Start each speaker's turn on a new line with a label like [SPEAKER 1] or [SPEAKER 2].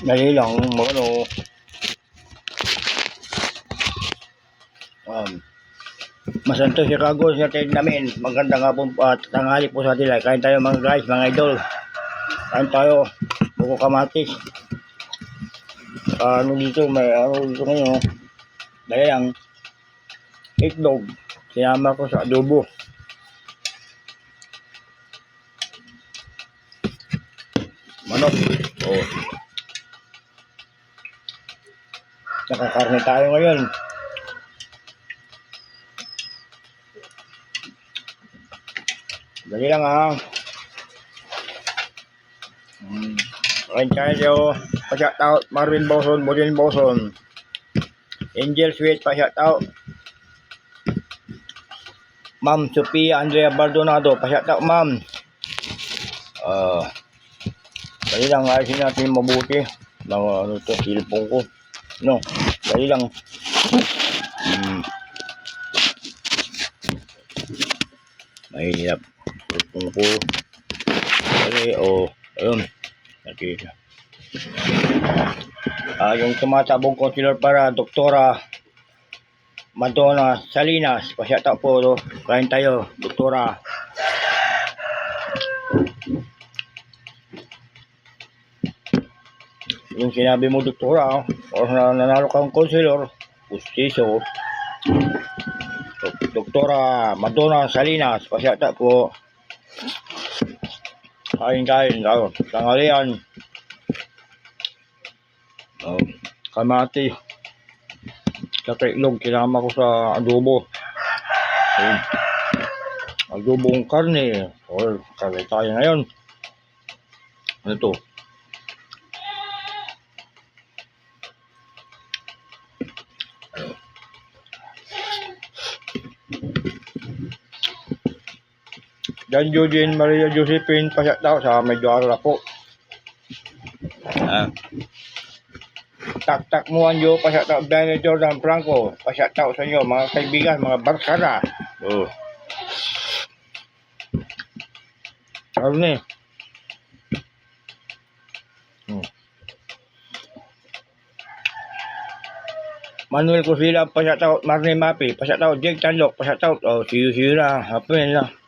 [SPEAKER 1] Dali lang, ano. Um, Masanto Chicago sa tingin namin. Magandang hapon po at tanghali po sa atin. Kain tayo mga guys, mga idol. Kain tayo. Buko kamatis. Ano dito, may ano dito ngayon. oh. Dali lang. Itlog. Sinama ko sa adobo. Manok. Oh. Nakakarne tayo ngayon. Dali lang ha. Hmm. Kain tayo. Pa-shout out Marvin Boson, Bodin Boson. Angel Sweet, pa-shout out. Ma'am Sophia Andrea Baldonado, pa-shout out ma'am. Ah. dali lang ayusin natin mabuti. Na ano to, cellphone ko. No, dali lang. Hmm. Mahirap. Cellphone ko. Dali, oh. Ayun. Nakita. Ah, yung tumatabong consular para Doktora Madonna Salinas. Pasyata po, no? Kain tayo, Doktora. Yung sinabi mo, Doktora, o na nanalo kang consular, pustiso. Dok- Doktora Madonna Salinas. Pasyata po. Kain kain, tayo. Tanghalian. Oh, kamati. Saka itlog, kinama ko sa adobo. Ayun. Adobong karne. Or, karne tayo ngayon. Ano to? Jan Eugene Maria Josephine pasyak daw sa medyo arala po. Ah. Tak tak mo anjo pasyak daw Daniel Jordan Franco pasyak daw sa inyo mga kaibigan mga barkada. Oh. Ano ni? Hmm. Manuel Cosila pasyak daw Marne Mapi pasyak daw Jake Tanlok pasyak daw oh siyo siyo na hapin na.